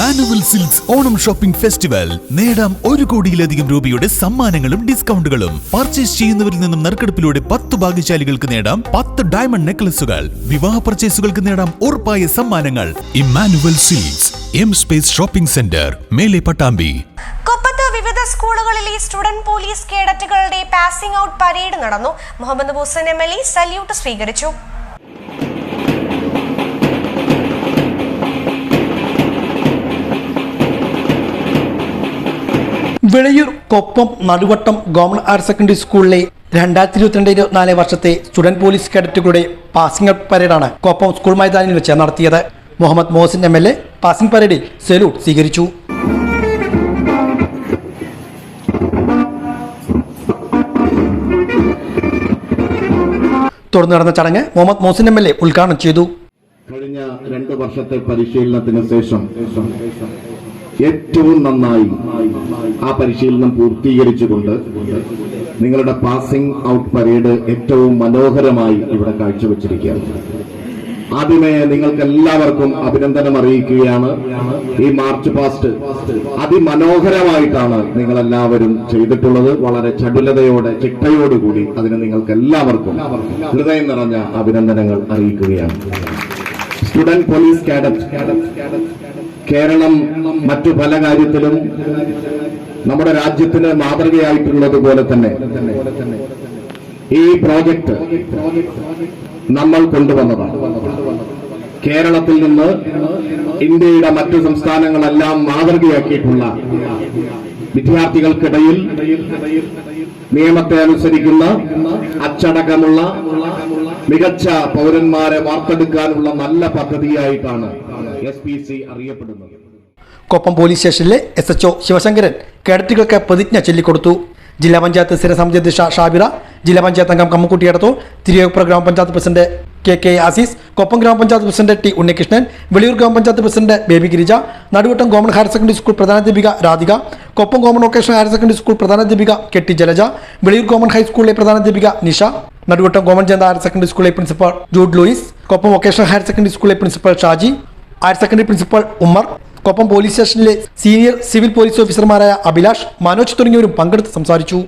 Immanuel Silks Onam shopping festival. നേടാം ഒരു കോടിയിലധികം രൂപയുടെ സമ്മാനങ്ങളും ഡിസ്കൗണ്ടുകളും. പർച്ചേസ് ചെയ്യുന്നവരിൽ നിന്നും നറുക്കെടുപ്പിലൂടെ പത്ത് ഭാഗ്യശാലികൾക്ക് നേടാം പത്ത് ഡയമണ്ട് നെക്ലസുകൾ. വിവാഹ പർച്ചേസുകൾക്ക് നേടാം ഉറപ്പായ സമ്മാനങ്ങൾ. Immanuel Silks M space shopping centre മേലെ പട്ടാമ്പി. കൊപ്പത്ത് വിവിധ സ്കൂളുകളിലെ സ്റ്റുഡന്റ് പോലീസ് കേഡറ്റുകളുടെ പാസിംഗ് ഔട്ട് പരേഡ് നടന്നു. Muhammad Hussain M L salute സ്വീകരിച്ചു. Vilayur Koppam Naduvattam government higher secondary സ്കൂളിലെ രണ്ടായിരത്തി ഇരുപത്തിരണ്ട് ഇരുപത്തിനാല് വർഷത്തെ സ്റ്റുഡന്റ് പോലീസ് കേഡറ്റുകളുടെ പാസിംഗ് ഔട്ട് പരേഡാണ് കൊപ്പം സ്കൂൾ മൈതാനിൽ വെച്ച് നടത്തിയത്. Muhammad Mohsin M L A passing പരേഡിൽ സല്യൂട്ട് സ്വീകരിച്ചു. തുടർന്ന് നടന്ന ചടങ്ങ് Muhammad Mohsin M L A ഉദ്ഘാടനം ചെയ്തു. കഴിഞ്ഞ രണ്ട് വർഷത്തെ പരിശീലനത്തിന് ശേഷം ഏറ്റവും നന്നായി ആ പരിശീലനം പൂർത്തീകരിച്ചുകൊണ്ട് നിങ്ങളുടെ പാസിംഗ് ഔട്ട് പരേഡ് ഏറ്റവും മനോഹരമായി ഇവിടെ കാഴ്ചവെച്ചിരിക്കുകയാണ്. ആദ്യമേ നിങ്ങൾക്ക് എല്ലാവർക്കും അഭിനന്ദനം അറിയിക്കുകയാണ്. ഈ മാർച്ച് പാസ്റ്റ് അതിമനോഹരമായിട്ടാണ് നിങ്ങൾ എല്ലാവരും ചെയ്തിട്ടുള്ളത്. വളരെ ചടുലതയോടെ ചിട്ടയോടുകൂടി അതിന് നിങ്ങൾക്ക് എല്ലാവർക്കും ഹൃദയം നിറഞ്ഞ അഭിനന്ദനങ്ങൾ അറിയിക്കുകയാണ്. സ്റ്റുഡന്റ് പോലീസ് കാഡറ്റ് കേരളം മറ്റു പല കാര്യത്തിലും നമ്മുടെ രാജ്യത്തിന് മാതൃകയായിട്ടുള്ളത് പോലെ തന്നെ. ഈ പ്രോജക്റ്റ് നമ്മൾ കൊണ്ടുവന്നതാണ്. കേരളത്തിൽ നിന്ന് ഇന്ത്യയുടെ മറ്റു സംസ്ഥാനങ്ങളെല്ലാം മാതൃകയാക്കിയിട്ടുള്ള വിദ്യാർത്ഥികൾക്കിടയിൽ നിയമത്തെ അനുസരിക്കുന്ന അച്ചടക്കമുള്ള മികച്ച പൗരന്മാരെ വാർത്തെടുക്കാനുള്ള നല്ല പദ്ധതിയായിട്ടാണ് അറിയപ്പെടുന്നത് കൊപ്പം പോലീസ് സ്റ്റേഷനിലെ എസ് എച്ച് ശിവശങ്കരൻ കേഡറ്റുകൾക്ക് പ്രതിജ്ഞ ചൊല്ലിക്കൊടുത്തു. ജില്ലാ പഞ്ചായത്ത് സ്ഥിരസമിതി അധ്യക്ഷ ഷാബിറ ജില്ലാ പഞ്ചായത്ത് അംഗം Kammakutty Edathur Thiruveppura grama panchayat president K K Azeez Koppam grama panchayat president T Unnikrishnan Veliyur grama panchayat president Baby Girija Naduvattam government higher secondary school പ്രധാനാധ്യാപിക Radhika Koppam government vocational higher secondary school പ്രധാനാധ്യാപിക K T Jalaja Veliyur government ഹൈസ്കൂളിലെ പ്രധാനാധ്യാപിക Nisha Naduvattam government Janatha higher secondary സ്കൂളിലെ principal Jude Louis Koppam vocational higher secondary സ്കൂളിലെ principal Shaji higher secondary principal Ummer Koppam police സ്റ്റേഷനിലെ senior civil police ഓഫീസർമാരായ അഭിലാഷ് മനോജ് തുടങ്ങിയവരും പങ്കെടുത്ത് സംസാരിച്ചു.